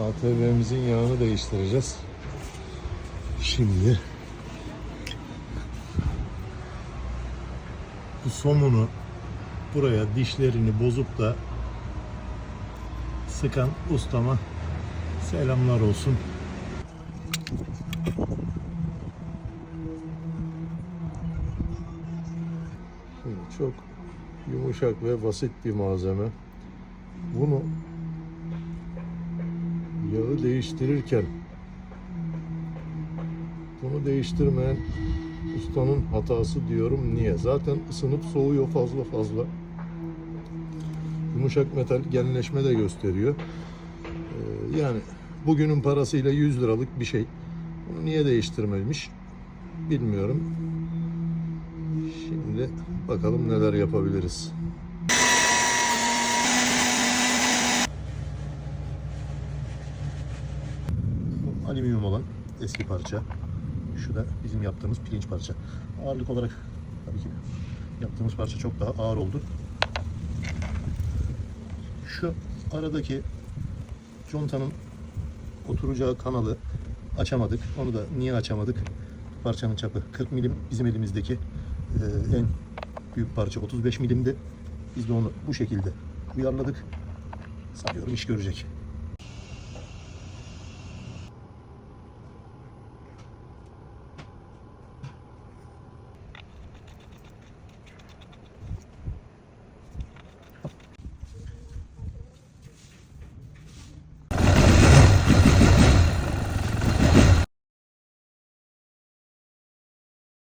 ATV'mizin yağını değiştireceğiz. Şimdi bu somunu buraya dişlerini bozup da sıkan ustama selamlar olsun. Şimdi çok yumuşak ve basit bir malzeme. Bunu yağı değiştirirken bunu değiştirmeyen ustanın hatası diyorum. Niye? Zaten ısınıp soğuyor fazla fazla. Yumuşak metal genleşme de gösteriyor. Ee, yani bugünün parasıyla 100 liralık bir şey. Bunu niye değiştirmemiş bilmiyorum. Şimdi bakalım neler yapabiliriz. Alüminyum olan eski parça. Şu da bizim yaptığımız pirinç parça. Ağırlık olarak tabii ki yaptığımız parça çok daha ağır oldu. Şu aradaki contanın oturacağı kanalı açamadık. Onu da niye açamadık? Parçanın çapı 40 milim bizim elimizdeki e, en büyük parça 35 milimdi. Biz de onu bu şekilde uyarladık. Sanıyorum iş görecek.